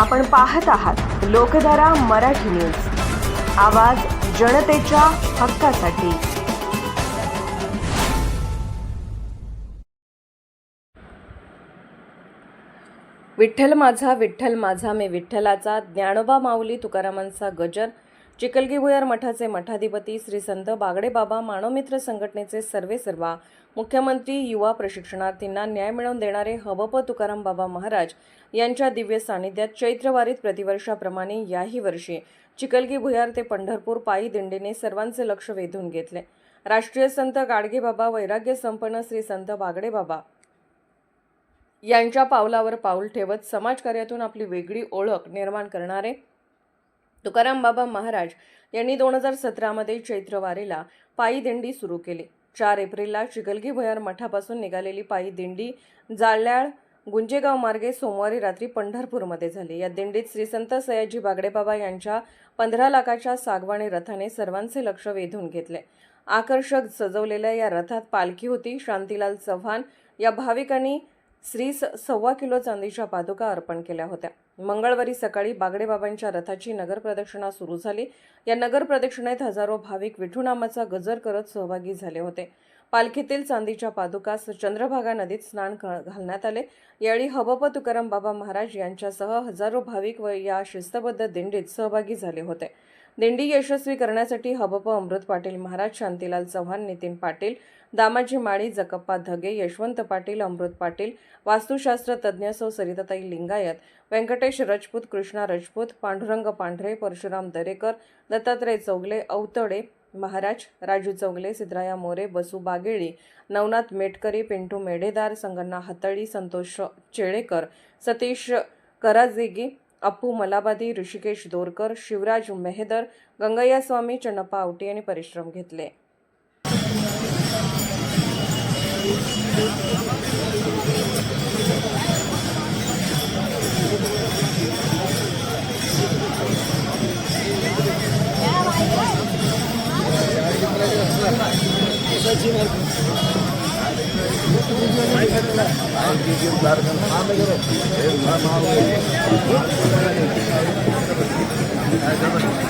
आपण पाहत आहात लोकधारा मराठी न्यूज. आवाज जनतेच्या हक्कासाठी. विठ्ठल माझा विठ्ठल माझा मी विठ्ठलाचा ज्ञानोबा माऊली तुकारामांचा गजर चिखलगी भुयार मठाचे मठाधिपती श्री संत बागडे बाबा मानवमित्र संघटनेचे सर्वे सर्वा. मुख्यमंत्री युवा प्रशिक्षणार्थींना न्याय मिळवून देणारे हबप तुकाराम बाबा महाराज यांच्या दिव्य सानिध्यात चैत्रवारीत प्रतिवर्षाप्रमाणे याही वर्षी चिकलगी भुयार ते पंढरपूर पायी दिंडीने सर्वांचे लक्ष वेधून घेतले. राष्ट्रीय संत गाडगेबाबा वैराग्य संपन्न श्री संत बागडे बाबा यांच्या पावलावर पाऊल ठेवत समाजकार्यातून आपली वेगळी ओळख निर्माण करणारे तुकाराम बाबा महाराज यांनी दोन हजार सतरामध्ये चैत्रवारीला पायी दिंडी सुरू केली. चार एप्रिलला चिकलगी भुयार मठापासून निघालेली पायी दिंडी जाळल्याळ गुंजेगाव मार्गे सोमवारी रात्री पंढरपूरमध्ये झाली. या दिंडीत श्री संत सयाजी बागडेबाबा यांच्या पंधरा लाखाच्या सागवाणी रथाने सर्वांचे लक्ष वेधून घेतले. आकर्षक सजवलेल्या या रथात पालखी होती. शांतीलाल चव्हाण या भाविकांनी श्री स सव्वा किलो चांदीच्या पादुका अर्पण केल्या होत्या. मंगळवारी सकाळी बागडेबाबांच्या रथाची नगर प्रदक्षिणा सुरू झाली. या नगर प्रदक्षिणेत हजारो भाविक विठूनामाचा गजर करत सहभागी झाले होते. पालखीतील चांदीच्या पादुकास चंद्रभागा नदीत स्नान क- घालण्यात आले. यावेळी हबप तुकाराम बाबा महाराज यांच्यासह हजारो भाविक व या शिस्तबद्ध दिंडीत सहभागी झाले होते. दिंडी यशस्वी करण्यासाठी हबप अमृत पाटील महाराज शांतीलाल चव्हाण नितीन पाटील दामाजी माळी जकप्पा धगे यशवंत पाटील अमृत पाटील वास्तुशास्त्र तज्ज्ञ सौ सरिताताई लिंगायत व्यंकटेश रजपूत कृष्णा रजपूत पांडुरंग पांढरे परशुराम दरेकर दत्तात्रय चौगले अवतडे महाराज राजू चौगले सिद्धराया मोरे बसू बागेळी नवनाथ मेटकरी पिंटू मेढेदार संगण्णा हतळी संतोष चेळेकर सतीश कराजेगी अप्पू मलाबादी ऋषिकेश दोरकर शिवराज मेहदर गंगय्या स्वामी चन्नप्पा आवटी यांनी परिश्रम घेतले. Arkadaşlar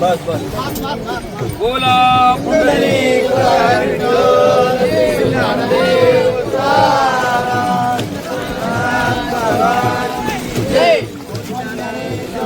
बस बस बोला पुंडली